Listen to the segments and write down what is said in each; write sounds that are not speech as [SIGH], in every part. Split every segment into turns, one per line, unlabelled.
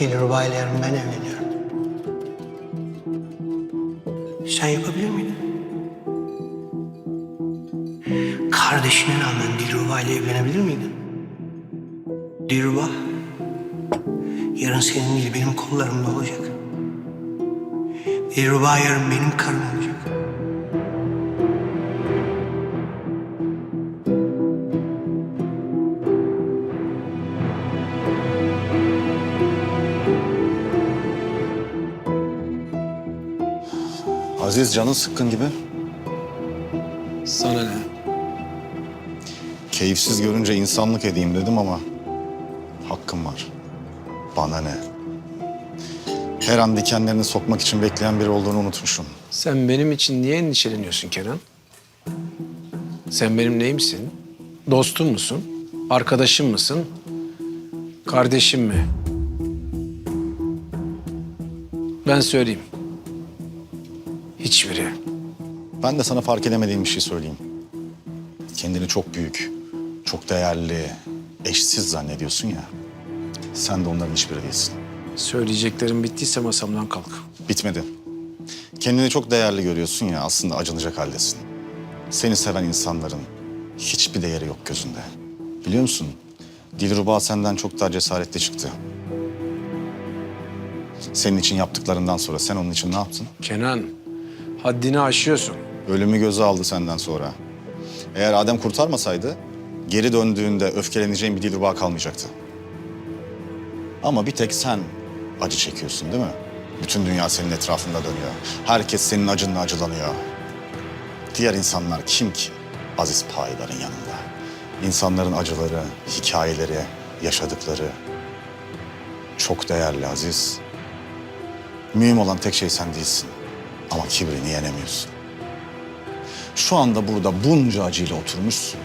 Dilruba ile yarın ben evleniyorum. Sen yapabilir miydin? Kardeşine rağmen Dilruba ile evlenebilir miydin? Dilruba, yarın senin değil benim kollarımda olacak. Dilruba yarın benim karım olacak.
Aziz canın sıkkın gibi.
Sana ne?
Keyifsiz görünce insanlık edeyim dedim ama hakkım var. Bana ne? Her an dikenlerini sokmak için bekleyen biri olduğunu unutmuşum.
Sen benim için niye endişeleniyorsun Kenan? Sen benim neyimsin? Dostum musun? Arkadaşım mısın? Kardeşim mi? Ben söyleyeyim. Hiçbiri.
Ben de sana fark edemediğim bir şey söyleyeyim. Kendini çok büyük, çok değerli, eşsiz zannediyorsun ya. Sen de onların hiçbiri değilsin.
Söyleyeceklerim bittiyse masamdan kalk.
Bitmedi. Kendini çok değerli görüyorsun ya aslında acınacak haldesin. Seni seven insanların hiçbir değeri yok gözünde. Biliyor musun? Dilruba senden çok daha cesaretli çıktı. Senin için yaptıklarından sonra sen onun için ne yaptın?
Kenan, haddini aşıyorsun.
Ölümü göze aldı senden sonra. Eğer Adem kurtarmasaydı geri döndüğünde öfkeleneceğin bir Dilruba kalmayacaktı. Ama bir tek sen acı çekiyorsun değil mi? Bütün dünya senin etrafında dönüyor. Herkes senin acınla acılanıyor. Diğer insanlar kim ki Aziz Payidar'ın yanında? İnsanların acıları, hikayeleri, yaşadıkları çok değerli Aziz. Mühim olan tek şey sen değilsin. Ama kibrini yenemiyorsun. Şu anda burada bunca acıyla oturmuşsun.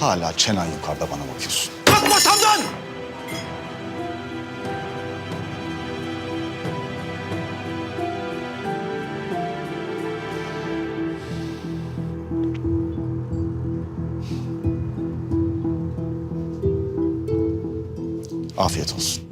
Hala çenen yukarıda bana bakıyorsun.
Kalk masamdan!
Afiyet olsun.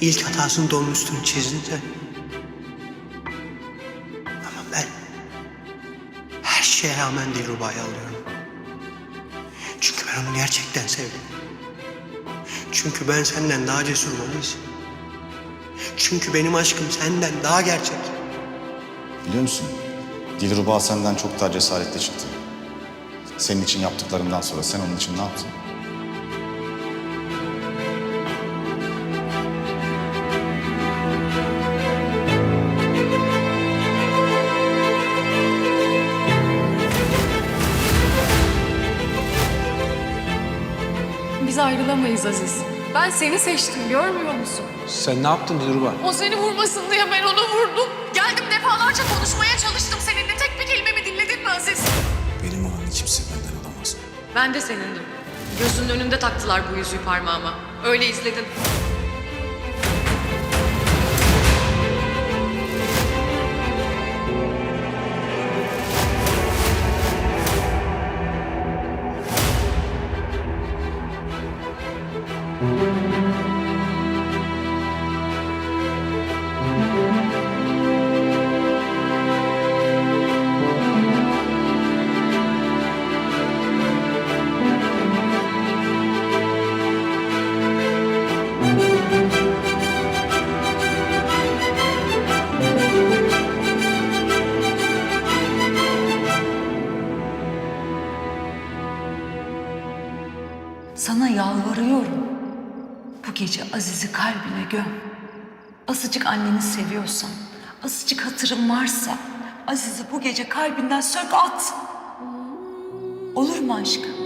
İlk hatasını da onun üstünü. Ama ben her şeye rağmen Dilruba'yı alıyorum. Çünkü ben onu gerçekten sevdim. Çünkü ben senden daha cesurum Aziz. Çünkü benim aşkım senden daha gerçek.
Biliyor musun? Dilruba senden çok daha cesaretli çıktı. Senin için yaptıklarından sonra sen onun için ne yaptın?
Aziz. Ben seni seçtim görmüyor musun?
Sen ne yaptın Dilruba?
O seni vurmasın diye ben onu vurdum. Geldim defalarca konuşmaya çalıştım seninle. Tek bir kelimemi dinledin mi Aziz?
Benim olanı kimse benden alamaz.
Ben de senindim. Gözünün önünde taktılar bu yüzüğü parmağıma. Öyle izledim.
Sana yalvarıyorum. Bu gece Aziz'i kalbine göm. Azıcık anneni seviyorsan, azıcık hatırın varsa Aziz'i bu gece kalbinden sök at. Olur mu aşkım?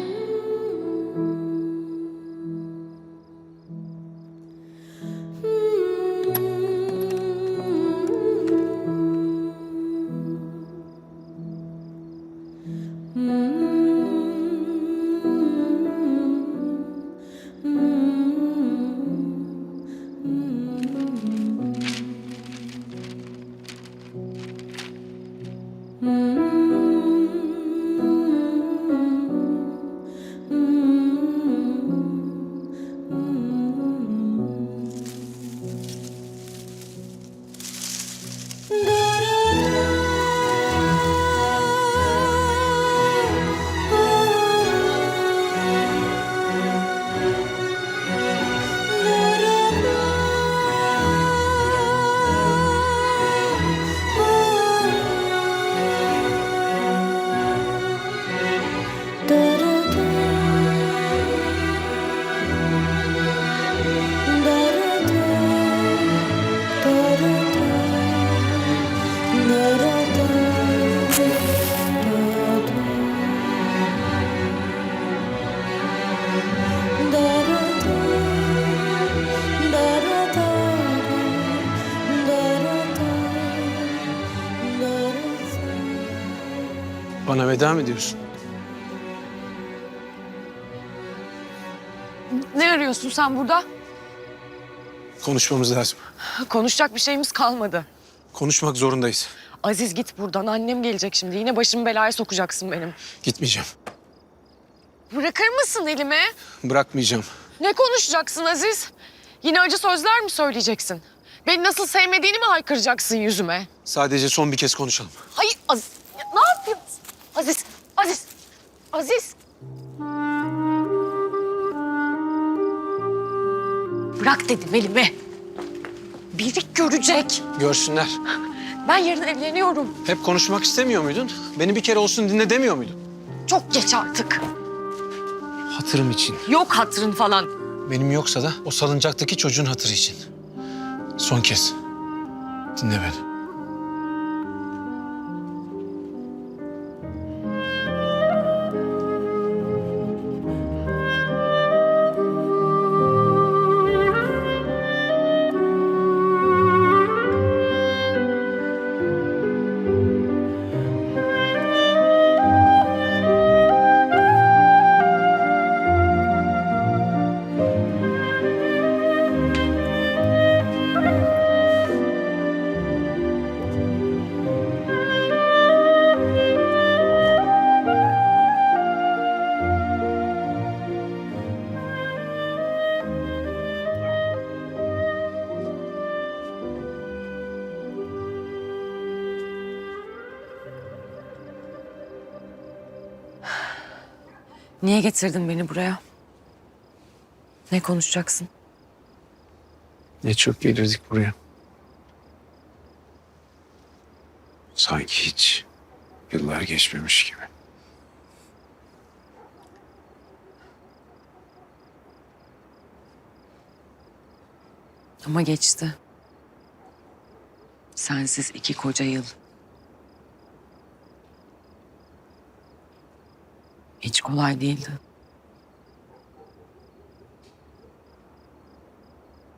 Bana veda mı diyorsun?
Ne arıyorsun sen burada?
Konuşmamız lazım.
Konuşacak bir şeyimiz kalmadı.
Konuşmak zorundayız.
Aziz git buradan. Annem gelecek şimdi. Yine başımı belaya sokacaksın benim.
Gitmeyeceğim.
Bırakır mısın elimi?
Bırakmayacağım.
Ne konuşacaksın Aziz? Yine acı sözler mi söyleyeceksin? Beni nasıl sevmediğini mi haykıracaksın yüzüme?
Sadece son bir kez konuşalım.
Hayır Aziz. Aziz, Aziz, Aziz. Bırak dedim elimi. Biri görecek.
Görsünler.
Ben yarın evleniyorum.
Hep konuşmak istemiyor muydun? Beni bir kere olsun dinle demiyor muydun?
Çok geç artık.
Hatırım için.
Yok hatırın falan.
Benim yoksa da o salıncaktaki çocuğun hatırı için. Son kez. Dinle beni.
Niye getirdin beni buraya? Ne konuşacaksın?
Ne çok gelirdik buraya. Sanki hiç yıllar geçmemiş gibi.
Ama geçti. Sensiz iki koca yıl. Kolay değildi.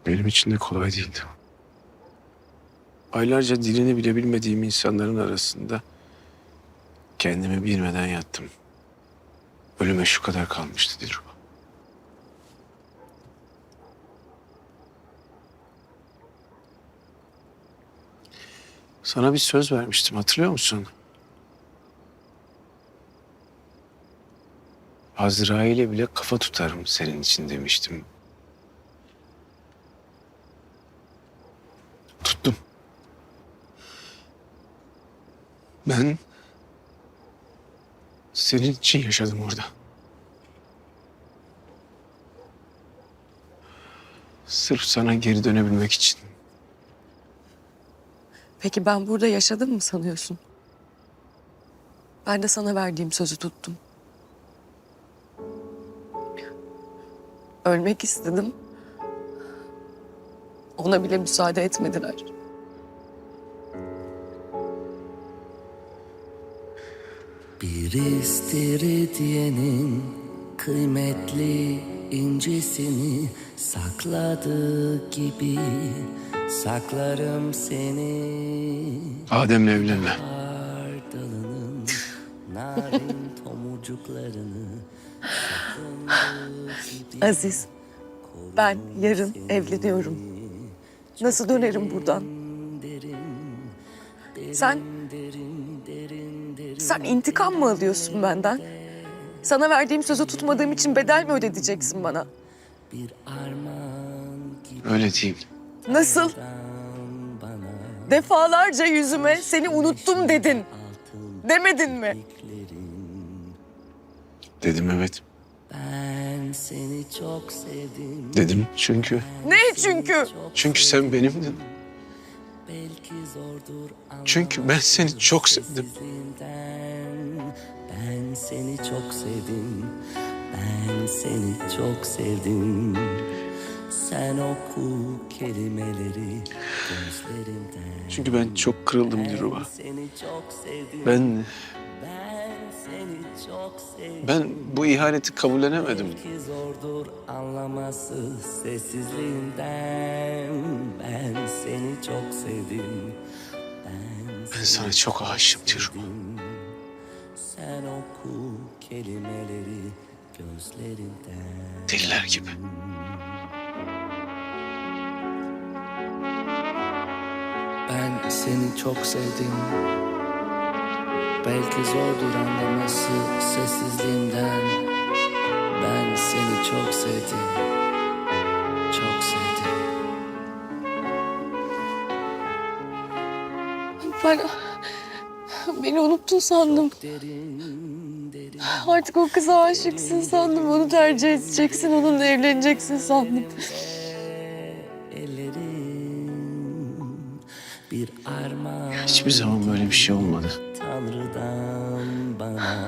Benim için de kolay değildi. Aylarca dilini bile bilmediğim insanların arasında kendimi bilmeden yattım. Ölüme şu kadar kalmıştı Dilruba. Sana bir söz vermiştim hatırlıyor musun? Azrail'e bile kafa tutarım senin için demiştim. Tuttum. Ben senin için yaşadım orada. Sırf sana geri dönebilmek için.
Peki ben burada yaşadım mı sanıyorsun? Ben de sana verdiğim sözü tuttum. Ölmek istedim. Ona bile müsaade etmediler.
Bir istiridyenin kıymetli incisini sakladığı gibi saklarım seni
Adem'le evlenme.
ardalının narin [LAUGHS] tomurcuklarını
Aziz, ben yarın evleniyorum. Nasıl dönerim buradan? Sen... Sen intikam mı alıyorsun benden? Sana verdiğim sözü tutmadığım için bedel mi ödeteceksin bana?
Öyle değil.
Nasıl? Defalarca yüzüme seni unuttum dedin. Demedin mi?
Dedim evet.
Ben seni çok sevdim
Dedim çünkü.
Ne çünkü?
Çünkü sen benimdin.
Belki zordur
Çünkü ben seni çok sevdim.
Ben seni çok sevdim Ben seni çok sevdim Sen oku kelimeleri gözlerimden
Çünkü ben çok kırıldım Dilruba.
Seni çok sevdim
Ben
Ben
bu ihaneti kabullenemedim.
Belki zordur anlaması sessizliğinden Ben seni çok sevdim Ben
Ben sana çok aşığım Dilruba.
Sen oku kelimeleri gözlerinden
Deliler gibi.
Ben seni çok sevdim Belki zordur anlaması sessizliğimden Ben seni çok sevdim Çok sevdim
Ben... Beni unuttun sandım.
Derin derin
Artık o kıza aşıksın sandım. Onu tercih edeceksin, onunla evleneceksin sandım.
ellerim Bir armağan
Hiçbir zaman böyle bir şey olmadı.
Tanrı'dan bana.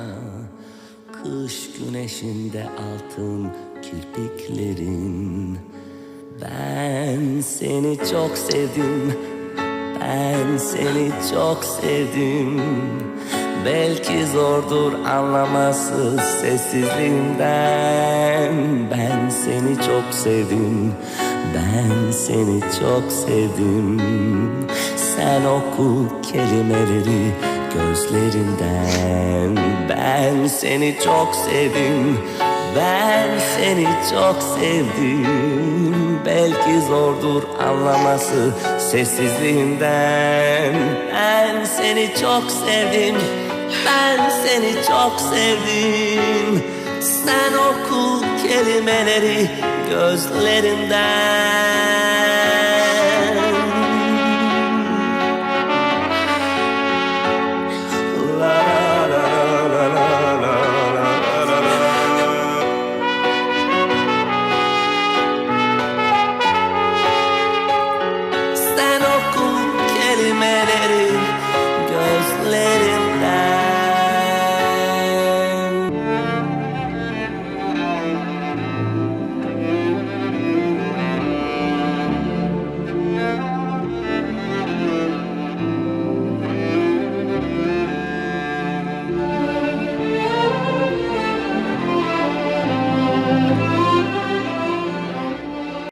Kış güneşinde altın kirpiklerin. Ben seni çok sevdim. Ben seni çok sevdim. Belki zordur anlaması sessizliğimden. Ben seni çok sevdim. Ben seni çok sevdim. Sen oku kelimeleri gözlerinden. Ben seni çok sevdim Ben seni çok sevdim. Belki zordur anlaması sessizliğinden. Ben seni çok sevdim Ben seni çok sevdim. Sen oku kelimeleri gözlerinden